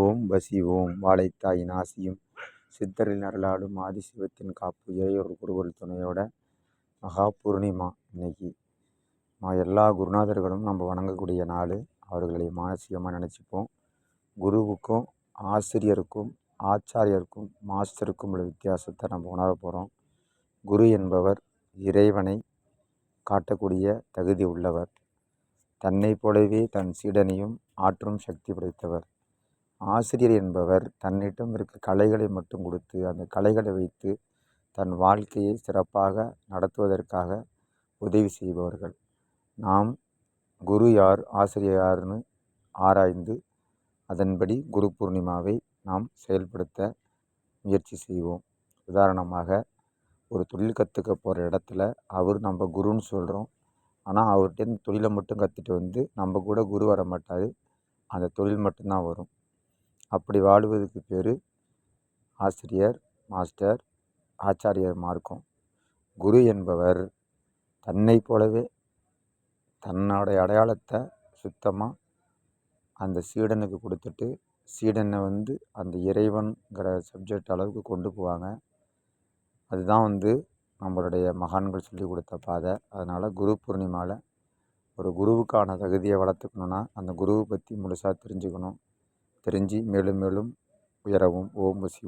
ஓம் வசி ஓம். வாழைத்தாயின் ஆசியும் சித்தரின் அருளாடும் ஆதிசிவத்தின் காப்பு இறையொரு குருவல் துணையோட மகா பூர்ணிமா இன்னைக்கு. மா எல்லா குருநாதர்களும் நம்ம வணங்கக்கூடிய நாள். அவர்களை மானசீகமாக நினச்சிப்போம். குருவுக்கும் ஆசிரியருக்கும் ஆச்சாரியருக்கும் மாஸ்டருக்கும் உள்ள வித்தியாசத்தை நம்ம உணர போகிறோம் குரு என்பவர் இறைவனை காட்டக்கூடிய தகுதி உள்ளவர். தன்னை போலவே தன் சீடனையும் ஆற்றும் சக்தி படைத்தவர். ஆசிரியர் என்பவர் தன்னிடம் இருக்க கலைகளை மட்டும் கொடுத்து அந்த கலைகளை வைத்து தன் வாழ்க்கையை சிறப்பாக நடத்துவதற்காக உதவி செய்பவர்கள். நாம் குரு யார் ஆசிரியர் யாருன்னு ஆராய்ந்து அதன்படி குரு பூர்ணிமாவை நாம் செயல்படுத்த முயற்சி செய்வோம். உதாரணமாக ஒரு தொழில் கற்றுக்க போகிற இடத்துல அவர் நம்ம குருன்னு சொல்கிறோம் ஆனால் அவர்கிட்ட தொழிலை மட்டும் கற்றுட்டு வந்து நம்ம கூட குரு வர மாட்டார் அந்த தொழில் மட்டும்தான் வரும். அப்படி வாழ்வதுக்கு பேர் ஆசிரியர் மாஸ்டர் ஆச்சாரியர் மார்க்கம். குரு என்பவர் தன்னை போலவே தன்னுடைய அடையாளத்தை சுத்தமாக அந்த சீடனுக்கு கொடுத்துட்டு சீடனை வந்து அந்த இறைவன்கிற சப்ஜெக்ட் அளவுக்கு கொண்டு போவாங்க. அதுதான் வந்து நம்மளுடைய மகான்கள் சொல்லி கொடுத்த பாதை. அதனால் குரு பூர்ணிமாவில் ஒரு குருவுக்கான தகுதியை வளர்த்துக்கணுன்னா அந்த குருவை பற்றி முழுசாக தெரிஞ்சுக்கணும். தெரிஞ்சு மேலும் மேலும் உயரவும் ஓம் சிவ